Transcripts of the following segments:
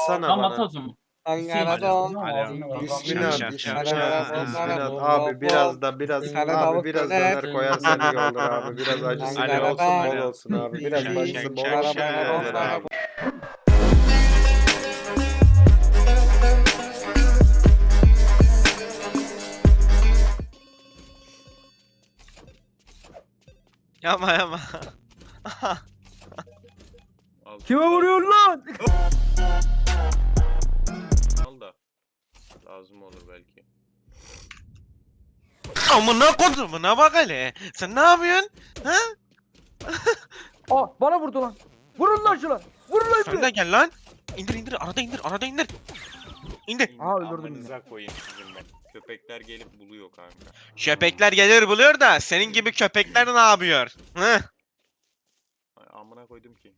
atsana Tamam bana. at o zaman. Ankara'dan. At. Alo. Abi biraz da biraz Alo. abi biraz Alo. döner koyarsan iyi olur abi. Biraz acısı bol olsun bol olsun abi. Biraz Alo. acısı bol olsun Alo. abi. Yapma yapma. Kime vuruyorsun lan? Lazım olur belki. Amına kodumuna bak hele. Sen ne yapıyorsun? Aa bana vurdu lan. Vurun lan şuna. Vurun lan Sen şuna. gel lan. İndir indir arada indir arada indir. İndir. Aa, öldürdüm Amınıza koyayım sizin ben. Köpekler gelip buluyor kanka. Köpekler gelir buluyor da senin gibi köpekler ne yapıyor? Hı? Ay, Amına koydum ki.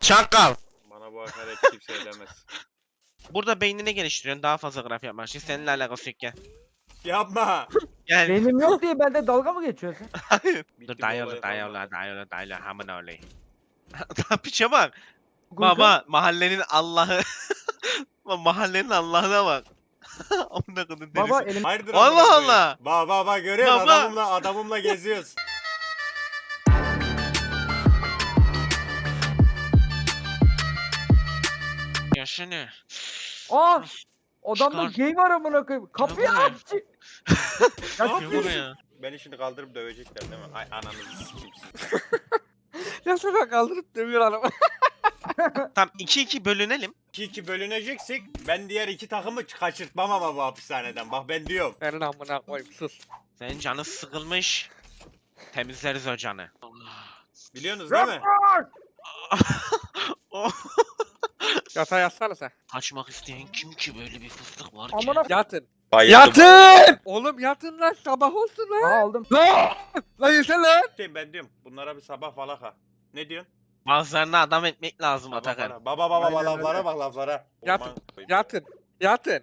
Çakal. Bana bu hakaret kimse edemez. Burada beynini geliştiriyorsun daha fazla graf yapmak için seninle alakası yok gel. Yapma. Gel. Benim yok diye bende dalga mı geçiyorsun? Dur bu dayı olay olur dayı vallahi. olur dayı olur dayı olur hamın öyle. Piçe bak. Baba mahallenin Allah'ı. Mahallenin Allah'ına bak. Amına Baba delisi. elim Hayırdır Allah amına koyayım? Allah. Bak bak bak görüyor musun? Baba. Adamımla, adamımla geziyoruz. Yaşını. Aa! Adamda Çıkar. gay var amına koyayım. Kapıyı aç. Ya yapıyor buraya? Beni şimdi kaldırıp dövecekler değil mi? Ay ananızı sikeyim sizi. Ya şuna kaldırıp dövüyor adamı. Tamam 2-2 bölünelim. 2-2 bölüneceksek ben diğer iki takımı kaçırtmam ama bu hapishaneden. Bak ben diyorum. Senin amına koyayım sus. Senin canı sıkılmış. Temizleriz o canı. Biliyorsunuz değil mi? Oh. Yatağa yatsana sen. Kaçmak isteyen kim ki böyle bir fıstık var ki? Amına Yatın. Bayıldım. Oğlum yatın lan sabah olsun lan. Aa, aldım. Lan yeter lan. Diyorum, Ben diyorum bunlara bir sabah falaka. Ne diyorsun? Bazılarına adam etmek lazım Sabah Atakan. falaka. Baba baba baba Aynen laflara öyle. bak laflara. Yatın, Orman koyayım. Yatın. Yatın.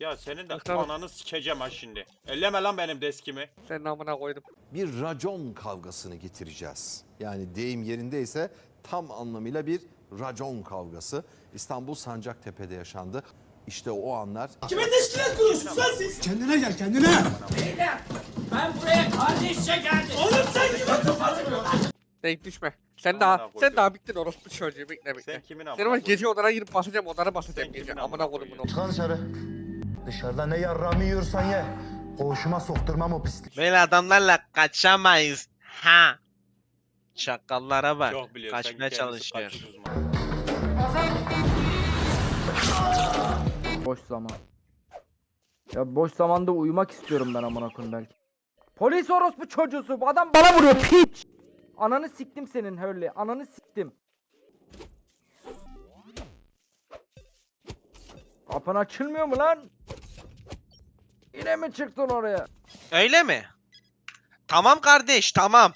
Ya senin de Tamam. ananı sikeceğim ha şimdi. Elleme lan benim deskimi. Senin amına koydum. bir racon kavgasını getireceğiz. Yani deyim yerindeyse tam anlamıyla bir racon kavgası. İstanbul Sancaktepe'de yaşandı. İşte o anlar Kendine gel kendine. Denk düşme. Sen Amına daha sen daha bittin orospu çocuğu bekle bekle. Sen kimin amına ya gece odana girip basacağım odana basacağım Sen gece. Amına amına koydum bunu. koyuyorsun? Çıkar dışarı. Dışarıda ne yarramı yiyorsan ye. Koğuşuma sokturmam o pislik. Böyle adamlarla kaçamayız. Ha. Çakallara bak. Çok biliyor. Kaçmaya çalışıyor. Boş zaman. Ya boş zamanda uyumak istiyorum ben amına koyayım belki. Polis orospu çocuğusu. Bu adam bana vuruyor piç. Ananı siktim senin Hurley. Ananı siktim. Kapın açılmıyor mu lan? Yine mi çıktın oraya? Öyle mi? Tamam kardeş tamam.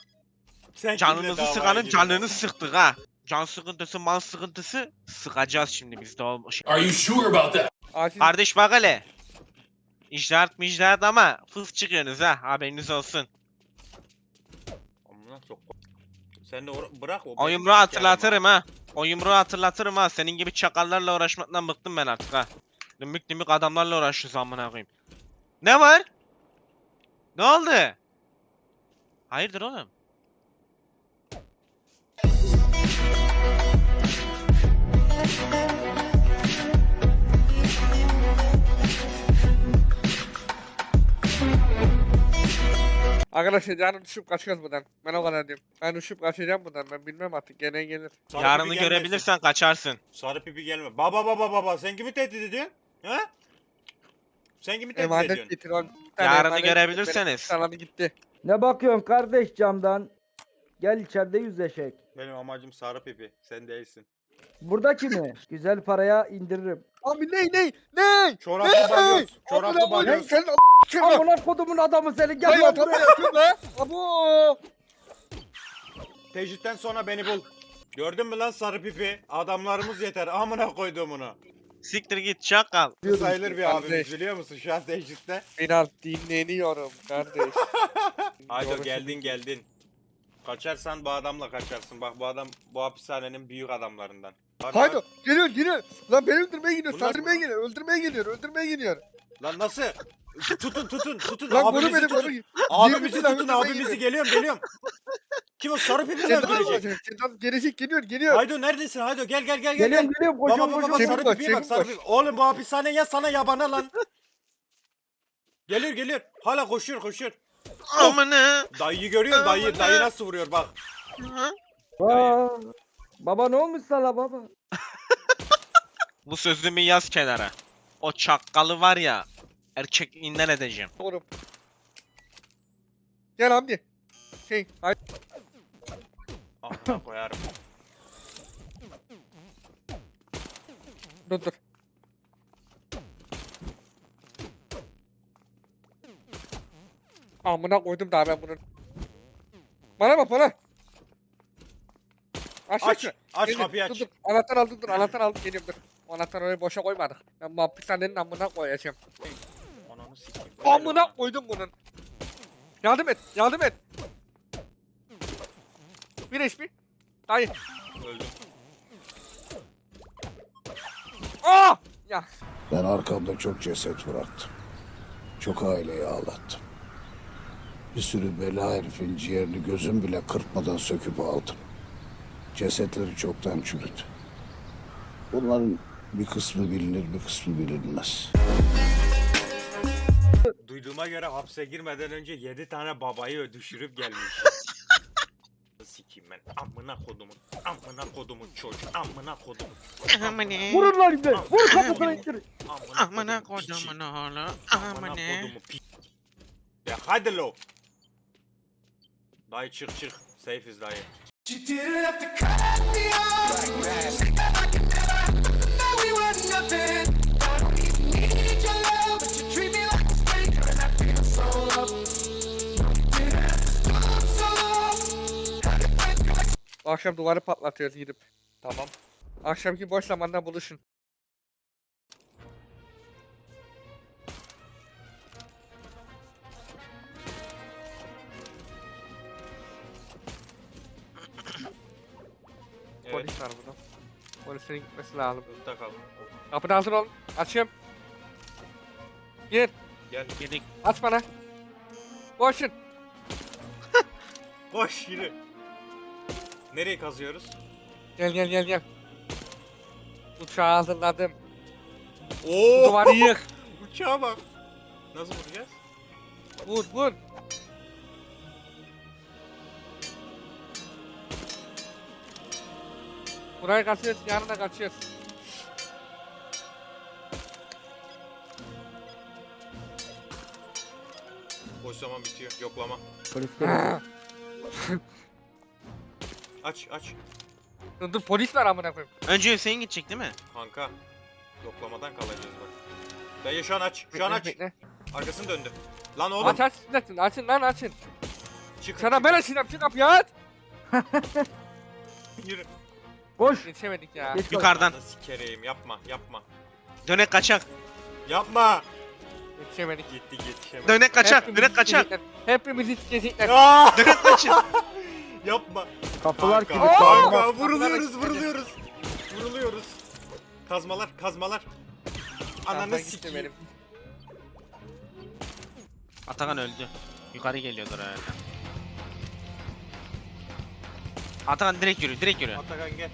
Sen davaya sıkanın canını sıktık ha. Can sıkıntısı mal sıkıntısı sıkacağız şimdi biz de o şey. Acil Kardeş bak hele. İcraat micraat ama fıs çıkıyorsunuz ha haberiniz olsun. Amına sok. Sen de or- bırak o. O yumruğu hatırlatırım ha. O yumruğu hatırlatırım ha. Senin gibi çakallarla uğraşmaktan bıktım ben artık ha. Dümük dümük adamlarla uğraşıyoruz amına koyayım. Ne var? Ne oldu? Hayırdır oğlum? Arkadaşlar yarın düşüp kaçıyoruz buradan. Ben o kadar diyorum. Ben düşüp kaçacağım buradan. Ben bilmem artık gene gelir. Sarı Yarını pipi gelmesin. görebilirsen kaçarsın. Sarı pipi gelme. Baba baba baba sen kimi tehdit ediyorsun? He? Sen kimi tehdit Emanet ediyorsun? getir oğlum. Bir tane Yarını emanet görebilirseniz. getir. Gitti. Ne bakıyorsun kardeş camdan? Gel içeride yüzleşek. Benim amacım sarı pipi. Sen değilsin. Buradaki mi? Güzel paraya indiririm. Abi ne ne ne? Çoraplı balyoz. Çoraplı balyoz. Sen a**ın lan. Amına kodumun adamı seni gel Hayır lan buraya. lan. Abo. Tecitten sonra beni bul. Gördün mü lan sarı pipi? Adamlarımız yeter. Amına koydum onu. Siktir git çakal. Sayılır bir Kardeş. abimiz biliyor musun şu an tecitte? Biraz dinleniyorum kardeş. Haydi Doğru geldin geldin. Kaçarsan bu adamla kaçarsın. Bak bu adam bu hapishanenin büyük adamlarından. Hadi, Haydi geliyor geliyor. Lan beni öldürmeye gidiyor. Bunlar- Saldırmaya geliyor. Öldürmeye geliyor. Öldürmeye geliyor. Lan nasıl? Tutun tutun tutun. Lan abimizi beni tutun. koru. Abimizi Yirmi tutun silah abimizi öldürmeye geliyorum geliyorum. Kim o sarı pipi Sedan öldürecek? olacak. Sedan gelecek geliyor geliyor. Haydo neredesin Haydo gel gel gel gel. Geliyorum gel. geliyorum Baba koşuyorum baba baba koşuyorum. Çevik sarı baş, pipiye bak çevik sarı pipi. Oğlum bu hapishane ya sana yabana lan. Geliyor geliyor. Hala koşuyor koşuyor. Amına. Dayıyı görüyor dayı dayı nasıl vuruyor bak. Aa, baba ne olmuş sana baba? Bu sözümü yaz kenara. O çakkalı var ya. Erkekliğinden edeceğim. Oğlum. Gel Hamdi. Şey. Amına koyarım. Dur dur. Amına koydum daha ben bunun. Bana bak bana. Aç Aç aç. kapıyı Dur aç. dur. Anahtar aldım dur. Anahtar aldım geliyorum dur. O anahtarı boşa koymadık. Ben bu hapishanenin amına koyacağım. Ananı sikeyim. Amına koydum bunun. Yardım et. Yardım et. Bir HP. Dayı. Öldüm. Aa! Ya. Ben arkamda çok ceset bıraktım. Çok aileyi ağlattım. Bir sürü bela herifin ciğerini gözüm bile kırpmadan söküp aldım. Cesetleri çoktan çürüdü. Bunların bir kısmı bilinir, bir kısmı bilinmez. Duyduğuma göre hapse girmeden önce 7 tane babayı düşürüp gelmiş. Sikeyim ben. Amına kodumun. Amına kodumun çocuğu. Amına kodumun. Amına. Vurun lan ibne. Vur kafasına ittirin. Amına kodumun piçi. kodumun oğlu. Amına Amına. kodumun. Ya hadi lo. Dayı çık çık. Safe'iz dayı. Akşam duvarı patlatıyoruz gidip. Tamam. Akşamki boş zamanda buluşun. Polis var burada. Polisin gitmesi lazım. Burada kal. Kapını hazır ol. Açıyorum. Gir. Gel. Yedik. Aç bana. Koşun. Koş yürü. Nereye kazıyoruz? Gel gel gel gel. Uçağı hazırladım. Oo! Duvarı yık. Uçağa bak. Nasıl vuracağız? Vur vur. Burayı kaçıyoruz, yarına kaçıyoruz. Boş zaman bitiyor. Yoklama. Polis geliyor. Aç aç. dur dur polis var amına koyayım. Önce Hüseyin gidecek değil mi? Kanka. Yoklamadan kalacağız bak. Dayı şu an aç. Şu an aç. bekle. Arkasını döndü. Lan oğlum. Aç aç açın, açın lan açın. Çık. Sana ben açacağım çık kapıyı aç. Yürü. Koş. Yetişemedik ya. Geç. Yukarıdan. Ananı sikereyim. Yapma yapma. Dönek kaçak. Yapma. Yetişemedik. Gitti yetişemedi. Dönek kaçak. Hepimizi Dönek kaçak. sikecekler. Hepimizi sikecekler. Aa! Dönek kaçın. Yapma. Kapılar Kanka, kilitli. kanka, vuruluyoruz vuruluyoruz. Vuruluyoruz. Kazmalar kazmalar. Ananı sikeyim. Atakan öldü. Yukarı geliyordur herhalde. Atakan direkt yürü, direkt yürü. Atakan gel.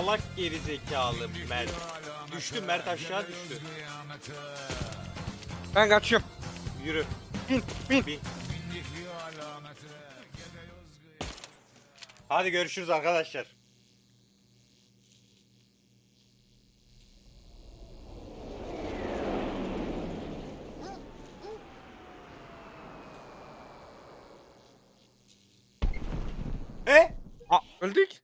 Salak geri zekalı Mert. Düştü Mert aşağı düştü. Ben kaçıyorum. Yürü. Bin bin. Bin. Hadi görüşürüz arkadaşlar. E? Öldük.